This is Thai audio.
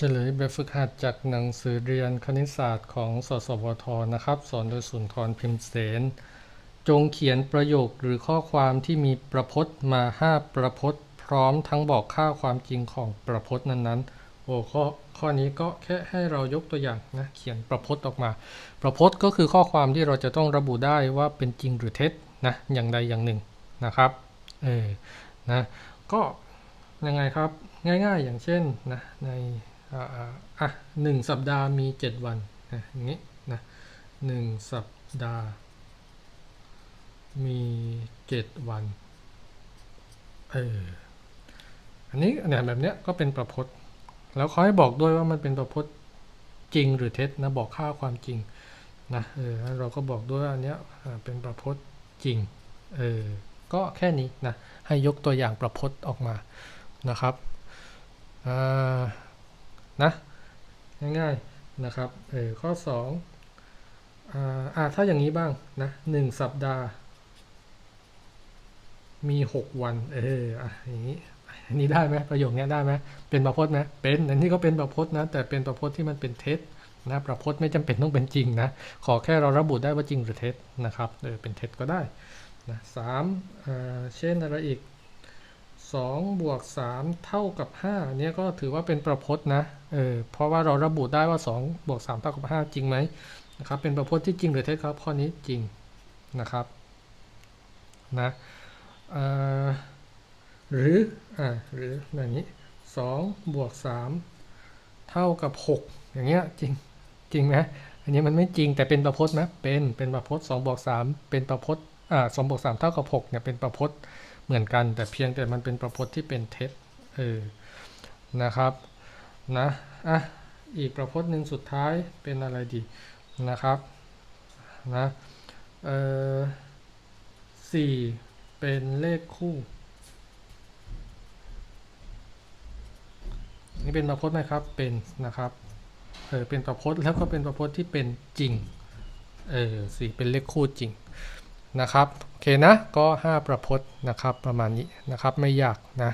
เฉลยแบบฝึกหัดจากหนังสือเรียนคณิตศาสตร์ของสสวทนะครับ สอนโดยสุนทรพิมพ์เสน จงเขียนประโยคหรือข้อความที่มีประพจน์มา 5 ประพจน์ พร้อมทั้งบอกค่าความจริงของประพจน์นั้นๆ โอ้ข้อข้อนี้ก็แค่ให้เรายกตัวอย่างนะ เขียนประพจน์ออกมา ประพจน์ก็คือข้อความที่เราจะต้องระบุได้ว่าเป็นจริงหรือเท็จนะ อย่างใดอย่างหนึ่งนะครับ เออ นะ ก็ยังไงครับ ง่าย ๆ อย่างเช่นนะ ใน อะหนึ่งสัปดาห์มี 7 วันนะอย่างนี้นะหนึ่งสัปดาห์ มีเจ็ดวันเอออันนี้เนี่ยแบบเนี้ยก็เป็นประพจน์ แล้วเขาให้บอกด้วยว่ามันเป็นประพจน์จริงหรือเท็จนะบอกค่าความจริงนะเออเราก็บอกด้วยว่าอันเนี้ยเป็นประพจน์จริงเออก็แค่นี้นะให้ยกตัวอย่างประพจน์ออกมานะครับอ่า นะง่ายๆนะครับเออข้อสองอ่าอ่าถ้าอย่างนี้บ้างนะหนึ่งสัปดาห์ มีหกวันเอออะอย่างนี้อันนี้ได้ไหมประโยคเนี้ยได้ไหมเป็นประพจน์ไหมเป็นอันนี้ก็เป็นประพจน์นะแต่เป็นประพจน์ที่มันเป็นเท็จนะประพจน์ไม่จำเป็นต้องเป็นจริงนะขอแค่เราระบุได้ว่าจริงหรือเท็จนะครับเออเป็นเท็จก็ได้นะสามอ่าเช่นอะไรอีก สองบวกสามเท่ากับห้าเนี้ยก็ถือว่าเป็นประพจน์นะเออเพราะว่าเราระบุได้ว่าสองบวกสามเท่ากับห้าจริงไหมนะครับเป็นประพจน์ที่จริงหรือเท็จครับข้อนี้จริงนะครับนะหรืออ่าหรือแบบนี้สองบวกสามเท่ากับหกอย่างเงี้ยจริงจริงไหมอันนี้มันไม่จริงแต่เป็นประพจน์ไหมเป็นเป็นประพจน์สองบวกสามเป็นประพจน์อ่าสองบวกสามเท่ากับหกเนี่ยเป็นประพจน์ เหมือนกัน แต่เพียงแต่มันเป็นประพจน์ที่เป็นเท็จเออนะครับนะอะอีกประพจน์หนึ่งสุดท้ายเป็นอะไรดีนะครับนะเออสี่เป็นเลขคู่ นี่เป็นประพจน์ไหมครับเป็นนะครับเออเป็นประพจน์แล้วก็เป็นประพจน์ที่เป็นจริงเออสี่เป็นเลขคู่จริง นะครับ โอเคนะ ก็ 5 ประพจน์นะครับ ประมาณนี้นะครับ ไม่ยากนะ